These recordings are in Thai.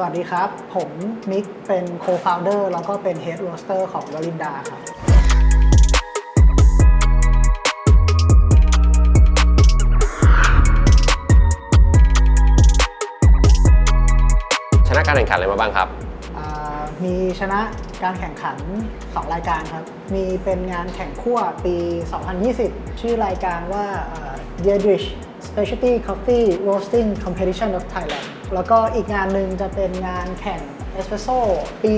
สวัสดีครับ ผมมิกเป็น co-founder แล้วก็เป็น head roaster ของวลินดาครับ ชนะการแข่งขันอะไรมาบ้างครับ อ่ามีชนะการแข่งขัน 2 รายการครับ มีเป็นงานแข่งขั่วปี 2020 ชื่อรายการว่าเอ่อ Deirdre Specialty Coffee Roasting Competition of Thailand แล้วก็อีกงานหนึ่งจะเป็นงานแข่ง Espresso ปี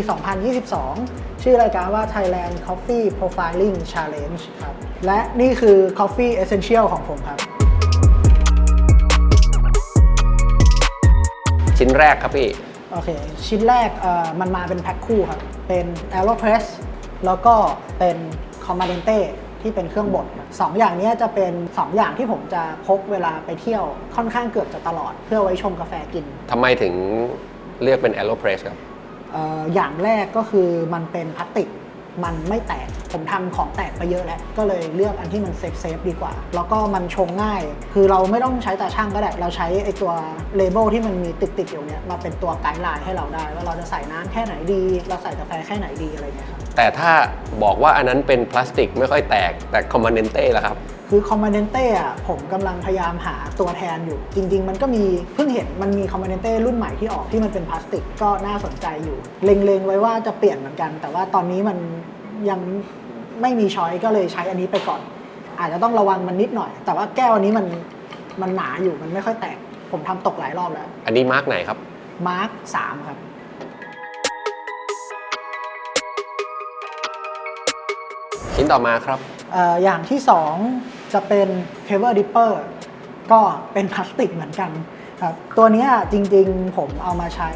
2022 ชื่อรายการว่า Thailand Coffee Profiling Challenge ครับ และนี่คือ Coffee Essential ของผมครับ ชิ้นแรกครับพี่ โอเค ชิ้นแรกเอ่อมันมาเป็นแพ็คคู่ครับ เป็น AeroPress แล้วก็เป็น Comandante ที่เป็นเครื่องบดสองอย่างเนี้ยจะเป็น2อย่างที่ผมจะพกเวลาไปเที่ยวค่อนข้างเกือบจะตลอด เพื่อไว้ชงกาแฟกินทำไมถึงเลือกเป็น AeroPress ครับเอ่ออย่างแรกก็คือมันเป็นพลาสติกมันไม่แตก ผมทำของแตกไปเยอะแล้ว ก็เลยเลือกอันที่มันเซฟเซฟดีกว่า แล้วก็มันชงง่าย คือเราไม่ต้องใช้ตาช่างก็ได้ เราใช้ไอตัวเลเบลที่มันมีติดติดๆอยู่เนี้ยมาเป็นตัวไกด์ไลน์ให้เราได้ ว่าเราจะใส่น้ำแค่ไหนดี เราใส่กาแฟแค่ไหนดีอะไรเงี้ยครับ แต่ถ้าบอกว่าอันนั้นเป็นพลาสติกไม่ค่อยแตกแต่ Comandante ล่ะครับ คือคอมมานเดนเต้อะผมกำลังพยายามหาตัวแทนอยู่ จริง ๆ มันก็มีเพิ่งเห็นมันมีคอมมานเดนเต้รุ่นใหม่ที่ออกที่มันเป็นพลาสติกก็น่าสนใจอยู่ เล็งๆไว้ว่าจะเปลี่ยนเหมือนกัน แต่ว่าตอนนี้มันยังไม่มีช้อยก็เลยใช้อันนี้ไปก่อน อาจจะต้องระวังมันนิดหน่อย แต่ว่าแก้วอันนี้มันมันหนาอยู่มันไม่ค่อยแตก ผมทำตกหลายรอบแล้ว อันนี้มาร์กไหนครับ มาร์คสามครับ ชิ้นต่อมาครับ เอ่ออย่างที่ 2 จะเป็น Paver Dipper ก็เป็นพลาสติกเหมือนกันครับตัวเนี้ยจริงๆผมเอามาใช้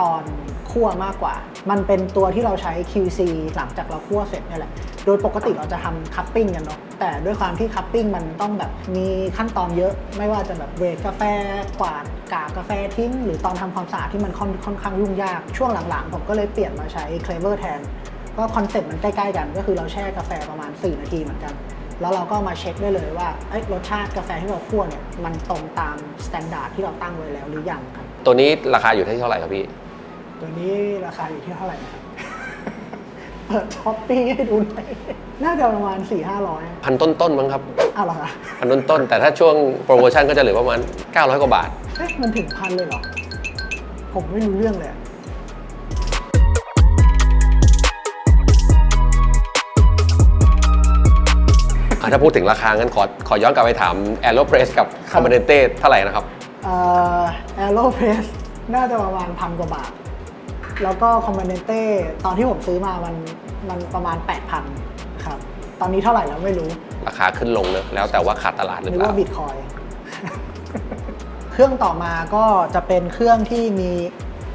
ตอนคั่วมากกว่า มันเป็นตัวที่เราใช้ QC หลังจากเราคั่วเสร็จเนี่ยแหละ โดยปกติเราจะทำคัพปิ้งกันเนาะแต่ด้วยความที่คัพปิ้งมันต้องแบบมีขั้นตอนเยอะ ไม่ว่าจะแบบเวทกาแฟกวาดกากกาแฟทิ้ง หรือตอนทำความสะอาดที่มันค่อนค่อนข้างยุ่งยากช่วงหลังๆ ผมก็เลยเปลี่ยนมาใช้ Clever แทน ก็คอนเซ็ปต์มันใกล้ๆกัน ก็คือเราแช่กาแฟประมาณ 4 นาทีเหมือนกัน แล้วเราก็มาเช็คได้เลยว่าเอ้ยรสชาติกาแฟที่เราคั่วเนี่ยมันตรงตามสแตนดาร์ดที่เราตั้งไว้แล้วหรือยังครับ ตัวนี้ราคาอยู่ที่เท่าไหร่ครับพี่ ตัวนี้ราคาอยู่ที่เท่าไหร่นะครับ เปิดช้อปปี้ให้ดูหน่อยน่าจะประมาณ4 5 0 0พันต้นๆมั้งครับอ้าวเหรอคะพันต้นๆแต่ถ้าช่วงโปรโมชั่นก็จะเหลือประมาณ900กว่าบาท เอ๊ะมันถึงพันเลยเหรอ ผมไม่รู้เรื่องเลยอะ ถ้าพูดถึงราคางั้นขอขอย้อนกลับไปถาม AeroPress กับ Comandante เท่าไหร่นะครับเอ่อแอโรเพรสน่าจะประมาณพันกว่าบาท แล้วก็คอมมานเดนเต้ตอนที่ผมซื้อมามันมันประมาณ 8,000 ครับ ตอนนี้เท่าไหร่แล้วไม่รู้ราคาขึ้นลงเนอะแล้วแต่ว่าขาดตลาดหรือนึกเปล่าว่าบิตคอย เครื่องต่อมาก็จะเป็นเครื่องที่มี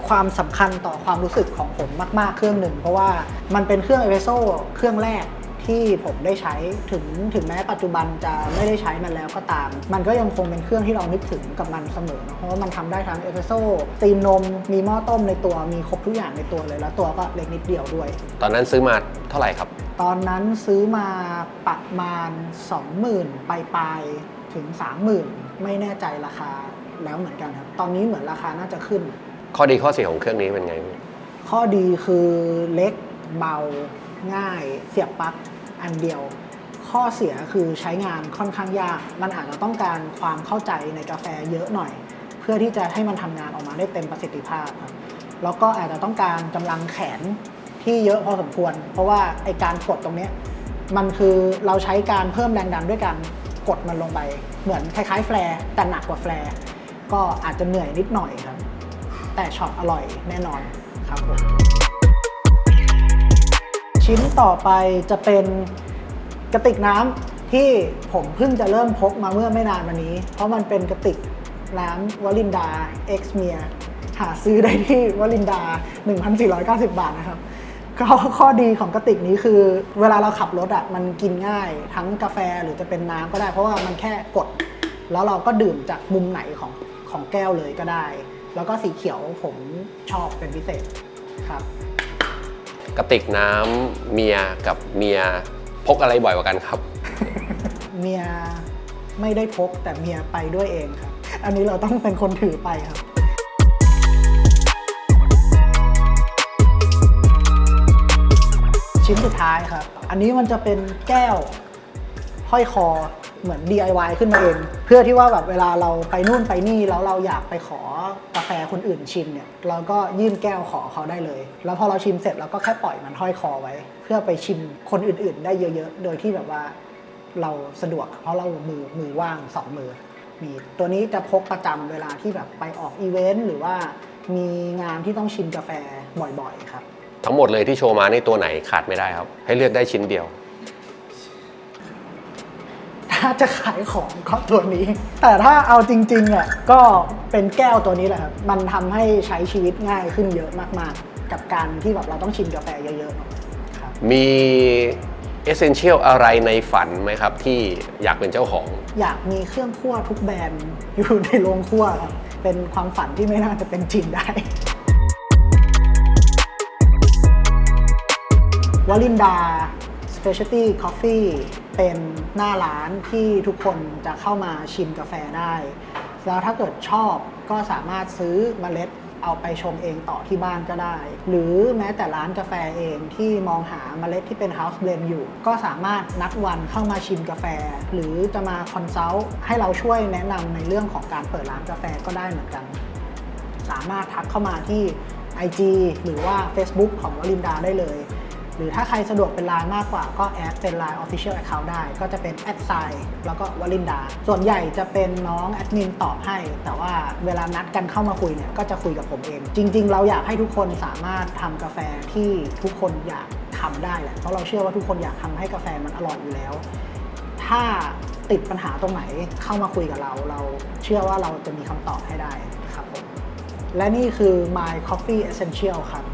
ความสำคัญต่อความรู้สึกของผมมาก ๆ เครื่องหนึ่ง เพราะว่ามันเป็นเครื่องเอเ e โซเครื่องแรก ที่ผมได้ใช้ถึงถึงแม้ปัจจุบันจะไม่ได้ใช้มันแล้วก็ตาม มันก็ยังคงเป็นเครื่องที่เรานึกถึงกับมันเสมอเนอะเพราะว่ามันทำได้ทั้งเอสเ e โซตีนนม มีหม้อต้มในตัวมีครบทุกอย่างในตัวเลย แล้วตัวก็เล็กนิดเดียวด้วย ตอนนั้นซื้อมาเท่าไหร่ครับ ตอนนั้นซื้อมาประมาณ 20,000ปลายปลายๆถึง 30,000 ไม่แน่ใจราคาแล้วเหมือนกันครับ ตอนนี้เหมือนราคาน่าจะขึ้น ข้อดีข้อเสียของเครื่องนี้เป็นไง ข้อดีคือเล็กเบา ง่าย เสียบปลั๊กอันเดียว ข้อเสียคือใช้งานค่อนข้างยาก มันอาจจะต้องการความเข้าใจในกาแฟเยอะหน่อย เพื่อที่จะให้มันทำงานออกมาได้เต็มประสิทธิภาพครับแล้วก็อาจจะต้องการกำลังแขนที่เยอะพอสมควร เพราะว่าไอการกดตรงนี้มันคือเราใช้การเพิ่มแรงดันด้วยการกดมันลงไป เหมือนคล้ายๆแฟร์แต่หนักกว่าแฟร์ก็อาจจะเหนื่อยนิดหน่อยครับ แต่ช็อตอร่อยแน่นอนครับผม ชิ้นต่อไปจะเป็นกระติกน้ำที่ผมเพิ่งจะเริ่มพกมาเมื่อไม่นานมานี้ เพราะมันเป็นกระติกน้ำวลินดา X m i a หาซื้อได้ที่วลินดา 1,490 บาทนะครับก็ข้อดีของกระติกนี้คือ เวลาเราขับรถอะมันกินง่าย ทั้งกาแฟหรือจะเป็นน้ำก็ได้ เพราะว่ามันแค่กด แล้วเราก็ดื่มจากมุมไหนของของแก้วเลยก็ได้ แล้วก็สีเขียวผมชอบเป็นพิเศษครับ กระติกน้ำเมียกับเมียพกอะไรบ่อยกว่ากันครับ เมียไม่ได้พกแต่เมียไปด้วยเองครับ อันนี้เราต้องเป็นคนถือไปครับ ชิ้นสุดท้ายครับ อันนี้มันจะเป็นแก้วห้อยคอ เหมือน DIY ขึ้นมาเอง เพื่อที่ว่าแบบเวลาเราไปนู่นไปนี่แล้วเราอยากไปขอกาแฟคนอื่นชิมเนี่ยเราก็ยื่นแก้วขอเขาได้เลย แล้วพอเราชิมเสร็จเราก็แค่ปล่อยมันห้อยคอไว้ เพื่อไปชิมคนอื่น ๆ ได้เยอะ ๆ โดยที่แบบว่าเราสะดวกเพราะเรามือมือว่างสองมือมีตัวนี้จะพกประจำเวลาที่แบบไปออกอีเวนต์หรือว่ามีงานที่ต้องชิมกาแฟบ่อยๆครับ ทั้งหมดเลยที่โชว์มาในตัวไหนขาดไม่ได้ครับ ให้เลือกได้ชิ้นเดียว ถ้าจะขายของก็ตัวนี้ แต่ถ้าเอาจริงๆอะก็เป็นแก้วตัวนี้แหละครับ มันทำให้ใช้ชีวิตง่ายขึ้นเยอะมากๆ กับการที่แบบเราต้องชิมกาแฟเยอะๆครับ มีเอเซนเชียลอะไรในฝันไหมครับ ที่อยากเป็นเจ้าของ อยากมีเครื่องคั่วทุกแบรนด์อยู่ในโรงคั่วครับ เป็นความฝันที่ไม่น่าจะเป็นจริงได้ วลินดา Specialty Coffee เป็นหน้าร้านที่ทุกคนจะเข้ามาชิมกาแฟได้ แล้วถ้าเกิดชอบก็สามารถซื้อมเมล็ดเอาไปชงเองต่อที่บ้านก็ได้ หรือแม้แต่ร้านกาแฟเองที่มองหาเมล็ดที่เป็น House Blend อยู่ ก็สามารถนัดวันเข้ามาชิมกาแฟ หรือจะมาคอนซัลท์ให้เราช่วยแนะนำในเรื่องของการเปิดร้านกาแฟก็ได้เหมือนกัน สามารถทักเข้ามาที่ IG หรือว่า Facebook ของวลินดาได้เลย หรือถ้าใครสะดวกเป็นไลน์มากกว่าก็แอดเป็น Line Official Account ได้ ก็จะเป็นแอดไซแล้วก็วลินดา ส่วนใหญ่จะเป็นน้องแอดมินตอบให้ แต่ว่าเวลานัดกันเข้ามาคุยเนี่ยก็จะคุยกับผมเอง จริง ๆ เราอยากให้ทุกคนสามารถทำกาแฟที่ทุกคนอยากทำได้แหละเพราะเราเชื่อว่าทุกคนอยากทำให้กาแฟมันอร่อยอยู่แล้ว ถ้าติดปัญหาตรงไหนเข้ามาคุยกับเรา เราเชื่อว่าเราจะมีคำตอบให้ได้ครับผมและนี่คือ My Coffee Essential ครับ